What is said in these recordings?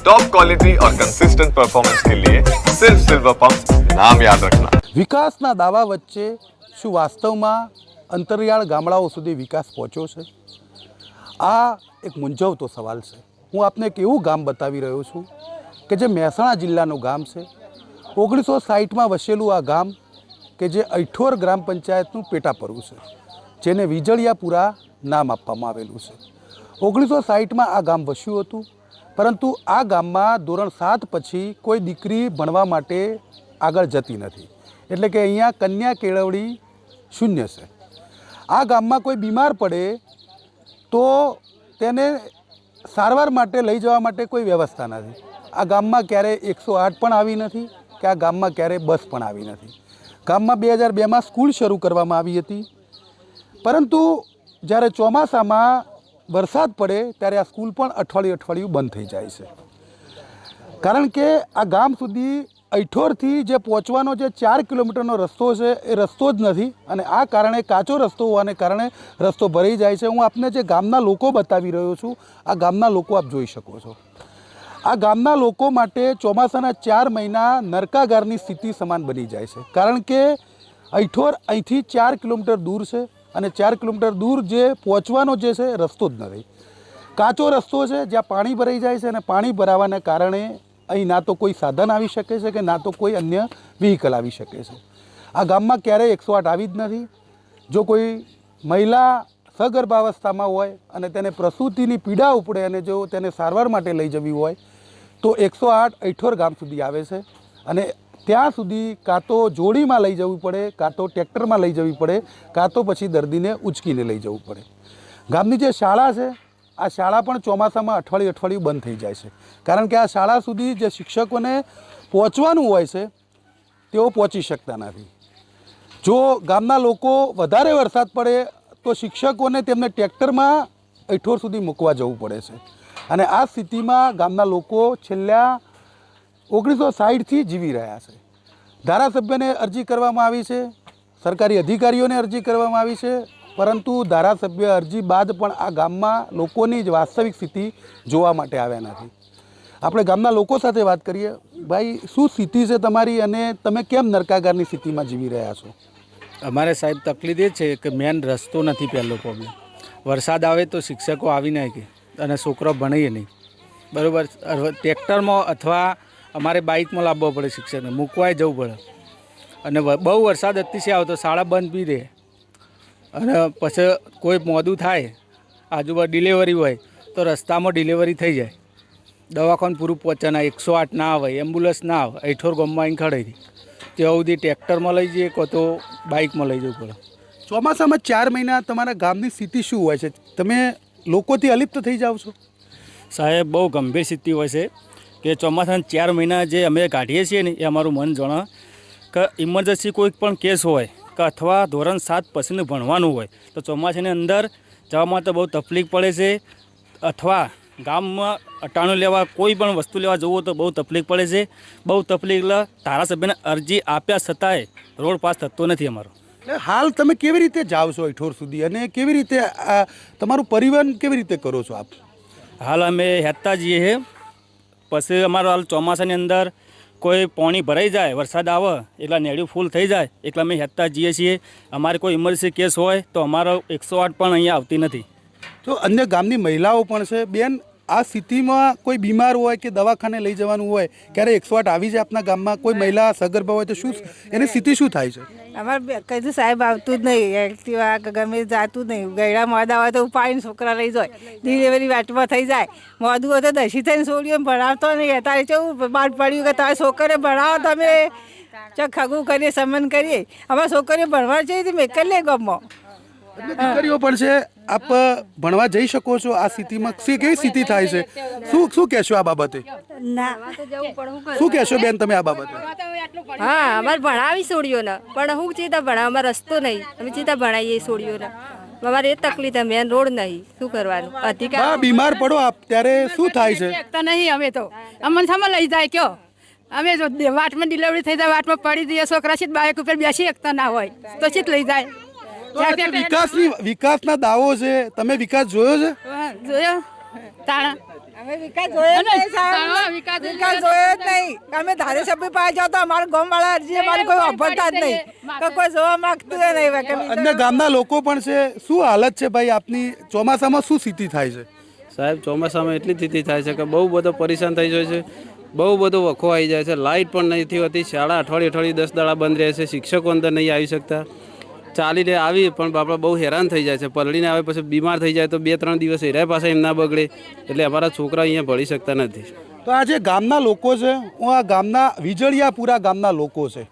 Top quality और consistent performance के लिए सिर्फ सिल्वर पंप नाम याद रखना વિકાસના દાવા વચ્ચે શું વાસ્તવમાં અંતરિયાળ ગામડાઓ સુધી વિકાસ પહોંચ્યો છે આ એક મૂંઝવતો સવાલ છે હું આપને એક એવું ગામ બતાવી રહ્યો છું કે જે મહેસાણા જિલ્લાનું ગામ છે ઓગણીસો સાહીઠમાં વસેલું આ ગામ કે જે અઠોર ગ્રામ પંચાયતનું પેટાપરવું છે જેને વીજળિયાપુરા નામ આપવામાં આવેલું છે ઓગણીસો સાહીઠમાં આ ગામ વસ્યું હતું પરંતુ આ ગામમાં ધોરણ સાત પછી કોઈ દીકરી ભણવા માટે આગળ જતી નથી. એટલે કે અહીંયા કન્યા કેળવણી શૂન્ય છે. આ ગામમાં કોઈ બીમાર પડે તો તેને સારવાર માટે લઈ જવા માટે કોઈ વ્યવસ્થા નથી. આ ગામમાં ક્યારેય એકસો આઠ પણ આવી નથી કે આ ગામમાં ક્યારેય બસ પણ આવી નથી. ગામમાં બે હજાર બેમાં સ્કૂલ શરૂ કરવામાં આવી હતી. પરંતુ જ્યારે ચોમાસામાં વરસાદ પડે ત્યારે આ સ્કૂલ પણ અઠવાડિયું અઠવાડિયું બંધ થઈ જાય છે. કારણ કે આ ગામ સુધી અઠોરથી જે પહોંચવાનો જે ચાર કિલોમીટરનો રસ્તો છે, એ રસ્તો જ નથી અને આ કારણે કાચો રસ્તો હોવાને કારણે રસ્તો ભરાઈ જાય છે. હું આપને જે ગામના લોકો બતાવી રહ્યો છું, આ ગામના લોકો આપ જોઈ શકો છો. આ ગામના લોકો માટે ચોમાસાના ચાર મહિના નરકાગારની સ્થિતિ સમાન બની જાય છે. કારણ કે અઠોર અહીંથી ચાર કિલોમીટર દૂર છે અને ચાર કિલોમીટર દૂર જે પહોંચવાનો જે છે, રસ્તો જ નથી. કાચો રસ્તો છે, જ્યાં પાણી ભરાઈ જાય છે અને પાણી ભરાવાને કારણે અહીં ના તો કોઈ સાધન આવી શકે છે કે ના તો કોઈ અન્ય વ્હીકલ આવી શકે છે. આ ગામમાં ક્યારેય એકસો આઠ આવી જ નથી. જો કોઈ મહિલા સગર્ભાવસ્થામાં હોય અને તેને પ્રસૂતિની પીડા ઉપડે અને જો તેને સારવાર માટે લઈ જવી હોય, તો એકસો આઠ અઠોર ગામ સુધી આવે છે. અને ત્યાં સુધી કાં તો જોડીમાં લઈ જવું પડે, કાં તો ટ્રેક્ટરમાં લઈ જવી પડે, કાં તો પછી દર્દીને ઉચકીને લઈ જવું પડે. ગામની જે શાળા છે, આ શાળા પણ ચોમાસામાં અઠવાડિયું અઠવાડિયું બંધ થઈ જાય છે. કારણ કે આ શાળા સુધી જે શિક્ષકોને પહોંચવાનું હોય છે, તેઓ પહોંચી શકતા નથી. જો ગામના લોકો વધારે વરસાદ પડે, તો શિક્ષકોને તેમને ટ્રેક્ટરમાં અઠોર સુધી મૂકવા જવું પડે છે. અને આ સ્થિતિમાં ગામના લોકો છેલ્લા ઓગણીસો સાઠથી જીવી રહ્યા છે. ધારાસભ્યને અરજી કરવામાં આવી છે. સરકારી અધિકારીઓને અરજી કરવામાં આવી છે. પરંતુ ધારાસભ્ય અરજી બાદ પણ આ ગામમાં લોકોની જ વાસ્તવિક સ્થિતિ જોવા માટે આવ્યા નથી. આપણે ગામના લોકો સાથે વાત કરીએ. ભાઈ, શું સ્થિતિ છે તમારી અને તમે કેમ નરકાગારની સ્થિતિમાં જીવી રહ્યા છો? અમારે સાહેબ, તકલીફ એ છે કે મેન રસ્તો નથી પહેલો પ્રોબ્લેમ વરસાદ આવે તો શિક્ષકો આવી કે અને છોકરો ભણીએ નહીં. બરાબર? ટ્રેક્ટરમાં અથવા અમારે બાઇકમાં લાવવો પડે શિક્ષકને મૂકવાય જવું પડે. અને બહુ વરસાદ અતિશય આવે તો શાળા બંધ બી રહે. અને પછી કોઈ મોડું થાય આજુબાજુ ડિલિવરી હોય તો રસ્તામાં ડિલિવરી થઈ જાય. દવાખાન પૂરું પહોંચે ના એકસો આઠ ના આવે એમ્બ્યુલન્સ ના આવે અઠોર ગામમાં અહીં ખડાઈ ત્યાં સુધી ટ્રેક્ટરમાં લઈ જઈએ કાં તો બાઇકમાં લઈ જવું પડે. ચોમાસામાં ચાર મહિના તમારા ગામની સ્થિતિ શું હોય છે? તમે લોકોથી અલિપ્ત થઈ જાઓ છો? સાહેબ બહુ ગંભીર સ્થિતિ હોય છે. કે ચોમાસાના ચાર મહિના જે અમે કાઢીએ છીએ ને એ અમારું મન જણા કે ઇમરજન્સી કોઈ પણ કેસ હોય કે અથવા ધોરણ સાત પછીનું ભણવાનું હોય તો ચોમાસાની અંદર જવા માટે બહુ તકલીફ પડે છે અથવા ગામમાં અટાણું લેવા કોઈ પણ વસ્તુ લેવા જવું હોય તો બહુ તકલીફ પડે છે. બહુ તકલીફ એટલે ધારાસભ્યને અરજી આપ્યા છતાંય રોડ પાસ થતો નથી અમારો. એટલે હાલ તમે કેવી રીતે જાઓ છો અઠોર સુધી અને કેવી રીતે તમારું પરિવહન કેવી રીતે કરો છો આપ? હાલ અમે હેતા જઈએ છે પછી અમારો હાલ ચોમાસાની અંદર કોઈ પાણી ભરાઈ જાય, વરસાદ આવે એટલે નેડ્યું ફૂલ થઈ જાય એટલે અમે હેતતા જઈએ છીએ. અમારે કોઈ ઇમરજન્સી કેસ હોય તો અમારો એકસો આઠ પણ અહીંયા આવતી નથી. તો અન્ય ગામની મહિલાઓ પણ છે બેન? આ સ્થિતિમાં કોઈ બીમાર હોય કે દવાખાને લઈ જવાનું હોય, ક્યારે એકસો આઠ આવી જાય આપના ગામમાં, કોઈ મહિલા સગર્ભા હોય તો શું એની સ્થિતિ શું થાય છે? અમારે કીધું સાહેબ આવતું જ નહીં એક્ટિવા ગમે જાતું જ નહીં. ગયડા મોડા હોય તો ઉપાડીને છોકરા લઈ જાય. ડિલિવરી વાટમાં થઈ જાય. મોડું હોય તો દસી થઈને છોડીએ ભણાવતો નહીં. અત્યારે કેવું બાદ પડ્યું કે તારે છોકરે ભણાવો તમે. ચો ખગું કરીએ, સમન કરીએ. અમારે છોકરીઓ ભણવા જઈએ તો મેં કરી લે ગમો? દીકરીઓ પણ છે આપ ભણવા જઈ શકો છો આ સ્થિતિમાં શી કેવી સ્થિતિ થાય છે? શું શું કહેશો આ બાબતે? શું કહેશો બેન તમે આ બાબતે? હા અમારે ભણાવી છોડીઓને. પણ હું ચિતા ભણાવ રસ્તો નહીં. અમે ચિતા ભણાવીએ છોડીઓને. અમારે એ તકલીફ છે મેન રોડ નહીં. શું કરવાનું? અધિકાર બીમાર પડો આપ ત્યારે શું થાય છે? એકતા નહીં અમે તો. અમને સામે લઈ જાય કયો? અમે જો વાટમાં ડિલિવરી થઈ જાય વાટમાં પડી દઈએ છોકરા છે બાઇક ઉપર બેસી એકતા ના હોય. તો ચિત લઈ જાય. વિકાસની વિકાસના દાવો છે તમે વિકાસ જોયો છે? જોયો. તાણા. અમે વિકાસ જોયો નહીં વિકાસ જોયો જ નહીં. અમે ધારાસભ્ય પાસે જાઓ તો અમારા ગામવાળા અરજી અમારે કોઈ વાપરતા જ નહીં. તો કોઈ જોવા માંગતું જ નહીં અન્ય ગામના લોકો પણ છે. શું હાલત છે ભાઈ આપની? ચોમાસામાં શું સ્થિતિ થાય છે? સાહેબ ચોમાસામાં એટલી સ્થિતિ થાય છે કે બહુ બધો પરેશાન થઈ જાય છે. બહુ બધો વખો આવી જાય છે. લાઇટ પણ નથી હોતી. શાળા અઠવાડિયે અઠવાડિયે દસ દાડા બંધ રહે છે. શિક્ષકો અંદર નહીં આવી શકતા. ચાલીને આવી, પણ બાપડા બહુ હેરાન થઈ જાય છે. પલળીને આવે પછી બીમાર થઈ જાય તો બે ત્રણ દિવસ હેરાય પાસે એમના બગડે. એટલે અમારા છોકરા અહીંયા ભળી શકતા નથી. તો આ જે ગામના લોકો છે, હું આ ગામના, વીજળિયાપુરા ગામના લોકો છે.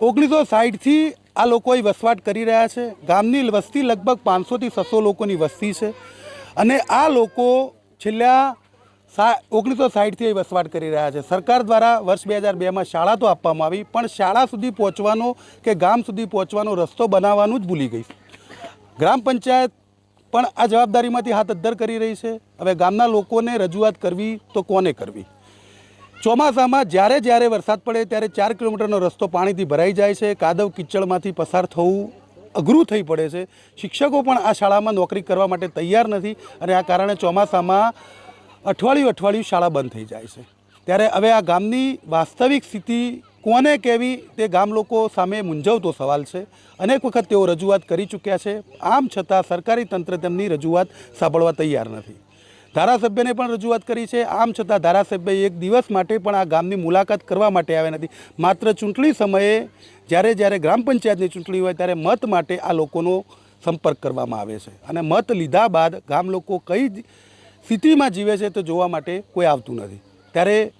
ઓગણીસો સાઠથી આ લોકો અહીં વસવાટ કરી રહ્યા છે. ગામની વસ્તી લગભગ પાંચસોથી છસો લોકોની વસ્તી છે. અને આ લોકો છેલ્લા સા ઓગણીસો સાઠથી એ વસવાટ કરી રહ્યા છે. સરકાર દ્વારા વર્ષ બે હજાર બેમાં શાળા તો આપવામાં આવી, પણ શાળા સુધી પહોંચવાનો કે ગામ સુધી પહોંચવાનો રસ્તો બનાવવાનું જ ભૂલી ગઈ. ગ્રામ પંચાયત પણ આ જવાબદારીમાંથી હાથ અદ્ધર કરી રહી છે. હવે ગામના લોકોને રજૂઆત કરવી તો કોને કરવી? ચોમાસામાં જ્યારે જ્યારે વરસાદ પડે ત્યારે ચાર કિલોમીટરનો રસ્તો પાણીથી ભરાઈ જાય છે. કાદવ કિચડમાંથી પસાર થવું અઘરું થઈ પડે છે. શિક્ષકો પણ આ શાળામાં નોકરી કરવા માટે તૈયાર નથી અને આ કારણે ચોમાસામાં અઠવાડિયું અઠવાડિયું શાળા બંધ થઈ જાય છે. ત્યારે હવે આ ગામની વાસ્તવિક સ્થિતિ કોને કહેવી તે ગામ લોકો સામે મૂંઝવતો સવાલ છે. અનેક વખત તેઓ રજૂઆત કરી ચૂક્યા છે. આમ છતાં સરકારી તંત્ર તેમની રજૂઆત સાંભળવા તૈયાર નથી. ધારાસભ્યને પણ રજૂઆત કરી છે. આમ છતાં ધારાસભ્ય એક દિવસ માટે પણ આ ગામની મુલાકાત કરવા માટે આવ્યા નથી. માત્ર ચૂંટણી સમયે જ્યારે જ્યારે ગ્રામ પંચાયતની ચૂંટણી હોય ત્યારે મત માટે આ લોકોનો સંપર્ક કરવામાં આવે છે. અને મત લીધા બાદ ગામ લોકો કઈ સ્થિતિમાં જીવે છે તે જોવા માટે કોઈ આવતું નથી. ત્યારે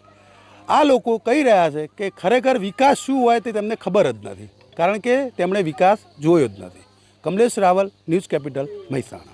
આ લોકો કહી રહ્યા છે કે ખરેખર વિકાસ શું હોય તે તેમને ખબર જ નથી. કારણ કે તેમણે વિકાસ જોયો જ નથી. Kamlesh Raval, news capital, Mehsana.